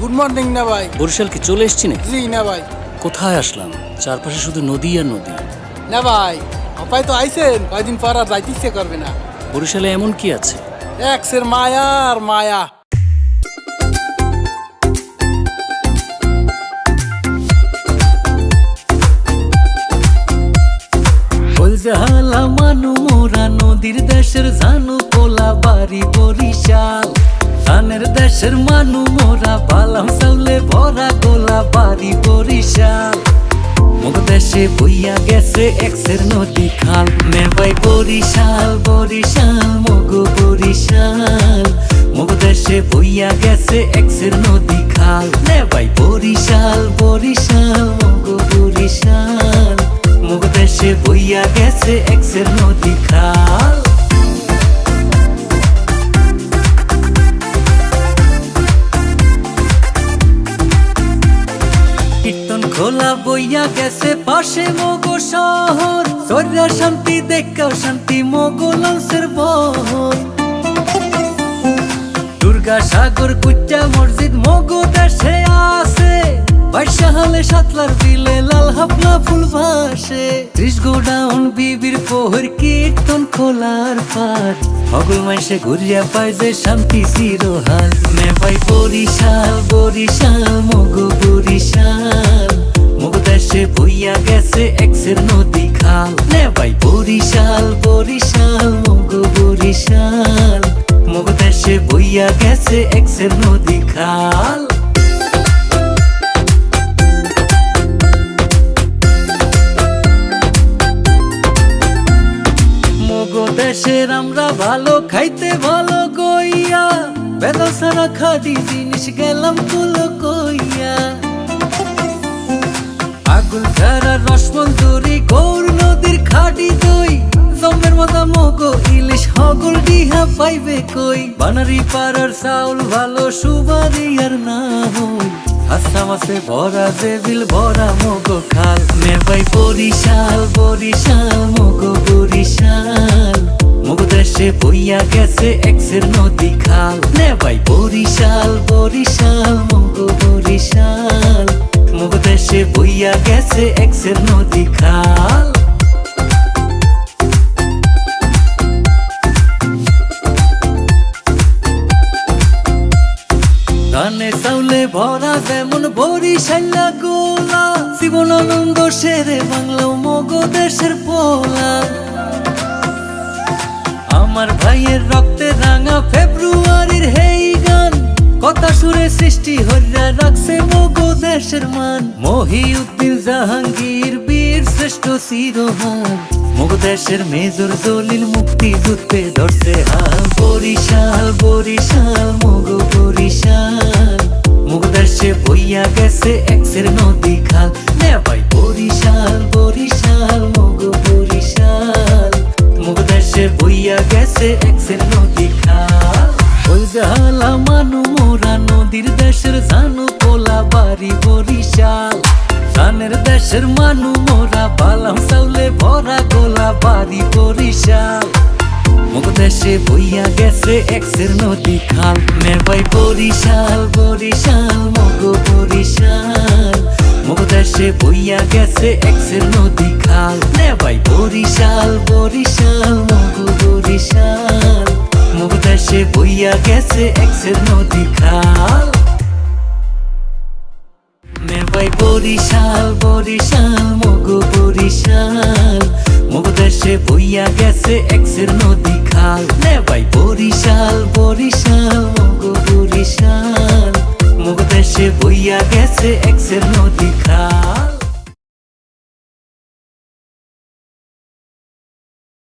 Morning না ভাই। বরিশাল কি চলে এসছি নাকি? জি না ভাই। কোথায় আসলাম? চারপাশে শুধু নদী আর নদী। না ভাই আপাই তো আইছেন কয়দিন পর আর যাইতে ইচ্ছে করবে না। বরিশালে এমন কি আছে? এক্সের মায়া আর মায়া। মানু মোরা নদীর দেশের জানু পোলা বাড়ি বরিশাল। ধানের দেশের মানু বাড়ি বরিশাল। মুগ দেশে বইয়া গেছে এক্সের নদী খাল। মেবাই বরিশাল বরিশাল মগ বরিশাল। মুগ দেশে বইয়া গেছে এক্সের নদী খাল। নেবাই বরিশাল বরিশাল মগ বরিশাল। মুগ দেশে বইয়া গেছে এক্সের নদী খাল। খোলা বইয়া গেছে পাশে মগো শহর। সর্যা শান্তি দেখাও শান্তি মগো লঞ্চের বহর। দুর্গা সাগর কুচ্চা মসজিদ মগো দেশে আছে। বাইশা হলে সাতলার বিলে লাল হাফলা ফুল ভাসে। ত্রিশ গোডাউন বিবির পোহর কীর্তন খোলার পাট হগল মাইসে ঘুরিয়া পায় যে শান্তি চিরহাল মেবাই বরিশাল বরিশাল, মগো বরিশাল। মগো বইয়া গেছে এক্সের নদী খাল। নে ভাই বরিশাল বরিশাল, মগো বরিশাল। মগো দেশে বইয়া গেছে এক্সের নদী খাল। দেশের আমরা ভালো, খাইতে ভালো গইয়া বেদা সারা খাদি জিনিস গেলাম কুলো কইয়া। ধারা রসমল গৌর নদীর খাটি দই। জমের মাথা মগো, ইলিশ হগল ডিহা পাইবে কই? বানারি পাড়ার চাউল ভালো সুবারি আর না হই হাসা মাসে ভরা দেবিল ভরা মগো, খাল। নেবাই বরিশাল বরিশাল, মগো বরিশাল। মগো দেশে বইয়া গেছে এক্সের নদী খাল। নেবাই বরিশাল বরিশাল, মগো বরিশাল। মগো দেশে বইয়া গেছে এক্সের নদী খাল। চাউলে ভরা যেমন গোলা সেরে বাংলা মগ দেশের পোলা। আমার ভাইয়ের রক্তে রাঙা ফেব্রুয়ারির হেই গান, কথা সুরে সৃষ্টি হইয়া রাখছে দেশের মান। মহিউদ্দিন জাহাঙ্গীর, বীর শ্রেষ্ঠ শিরোহান মগ দেশের মেজর দলিল মুক্তি যুদ্ধে ধরছে হাল। বরিশাল বরিশাল, মগ বরিশাল। মুগ দেশে বইয়া গেছে এক্সের নদী খাল। নেবাই বরিশাল বরিশাল, মগ বরিশাল। মুগ দেশে বইয়া গেছে এক্সের নদী খাল। ওই জালা মানু মোরা নদীর দেশের জানু বাড়ি বরিশাল। ধানের দেশের মানু মোরা বালাম চাউলে ভরা গোলা বাড়ি বরিশাল। মুগ দেশে বইয়া গেছে এক্সের নদী খাল। মেবাই বরিশাল বরিশাল মগ বরিশাল। মুগ দেশে বইয়া গেছে এক্সের নদী খাল। নেবাই বরিশাল বরিশাল মগ বরিশাল। মুগ দেশে বইয়া গেছে এক্সের নদী খাল। মেবাই বরিশাল বরিশাল, মগো বরিশাল। মগো দেশে বইয়া গেছে এক্সের নদী খাল। নেবাই বরিশাল বরিশাল, মগো বরিশাল। মগো দেশে বইয়া গেছে এক্সের নদী